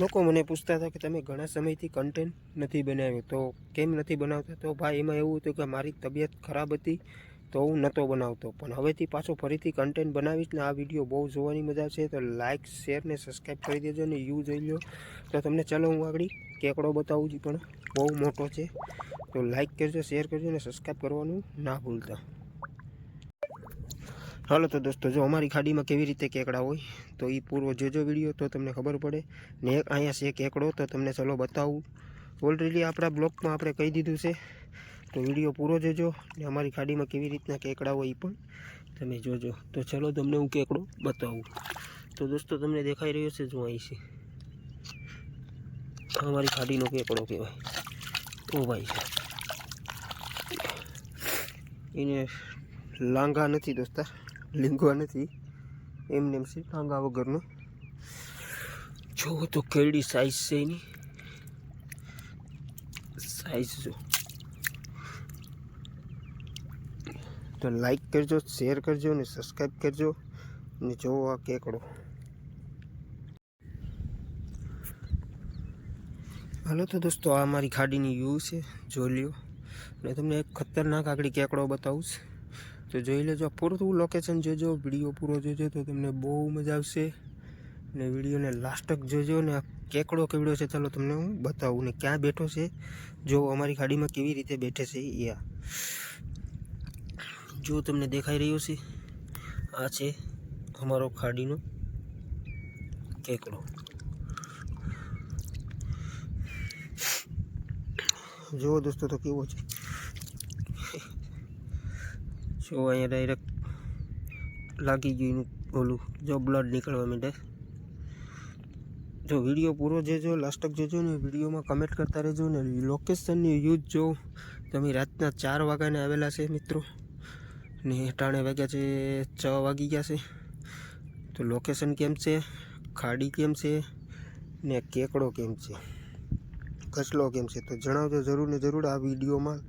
લોકો મને પૂછતા હતા કે તમે ઘણા સમયથી કન્ટેન્ટ નથી બનાવ્યો. તો કેમ નથી બનાવતા? તો ભાઈ, એમાં એવું હતું કે મારી તબિયત ખરાબ હતી, તો હું નહોતો બનાવતો. પણ હવેથી પાછો ફરીથી કન્ટેન્ટ બનાવીશ ને આ વીડિયો બહુ જોવાની મજા છે તો લાઇક શેર ને સબસ્ક્રાઈબ કરી દેજો ને યુ જોઈ લો. તો તમને ચાલો હું આગળ કેકડો બતાવું છું પણ બહુ મોટો છે. તો લાઇક કરજો શેર કરજો ને સબસ્ક્રાઈબ કરવાનું ના ભૂલતા. હાલો તો દોસ્તો, જો અમારી ખાડીમાં કેવી રીતે કેકડા હોય, તો એ પૂરો જોજો વીડિયો, તો તમને ખબર પડે. ને એક અહીંયા છે કેકડો, તો તમને ચલો બતાવું. ઓલરેડી આપણા બ્લોગમાં આપણે કહી દીધું છે, તો વીડિયો પૂરો જોજો, ને અમારી ખાડીમાં કેવી રીતના કેકડા હોય એ પણ તમે જોજો. તો ચલો તમને હું કેકડો બતાવું. તો દોસ્તો, તમને દેખાઈ રહ્યો છે જો અહીં છે. અમારી ખાડીનો કેકડો કહેવાય. ઓ ભાઈ એને લાંગા નથી દોસ્તા, લીંગવા નથી. એમને એમ છે, લાંગા વગરનો. જોવો તો કેવડી સાઈઝ છે એની. સાઈઝ જો. તો લાઈક કરજો શેર કરજો ને સબસ્ક્રાઈબ કરજો ને જોવો આ કેકડો. હાલો તો દોસ્તો, આ મારી ખાડીની યુ છે, જોઈ લ્યો. ને તમને એક ખતરનાક આગળ કેકડો બતાવું છું. તો જોઈ લેજો પૂરું લોકેશન જોજો વીડિયો પૂરો જોજો તો તમને બહુ મજા આવશે. ને વિડીયોને લાસ્ટ તક જોજો ને કેકડો કેવડો છે ચાલો તમને હું બતાવું ને ક્યાં બેઠો છે. જો અમારી ખાડીમાં કેવી રીતે બેઠે છે એ જો તમને દેખાઈ રહ્યો છે, આ છે અમારો ખાડીનો કેકડો. જુઓ દોસ્તો તો કેવો છે. જો અહીંયા ડાયરેક્ટ લાગી ગયું ઓલું, જો બ્લડ નીકળવા માંડે. જો વીડિયો પૂરો જોજો લાસ્ટ તક જોજો ને વિડીયોમાં કમેન્ટ કરતા રહેજો ને લોકેશનની યુઝ જો તમે રાતના ચાર વાગ્યાને આવેલા છે મિત્રો, ને ટાણે વાગ્યા છે છ વાગી ગયા છે. તો લોકેશન કેમ છે? ખાડી કેમ છે? ને કેકડો કેમ છે? કચલો કેમ છે? તો જણાવજો જરૂર ને જરૂર આ વિડીયોમાં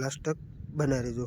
લાસ્ટ તક બના રહેજો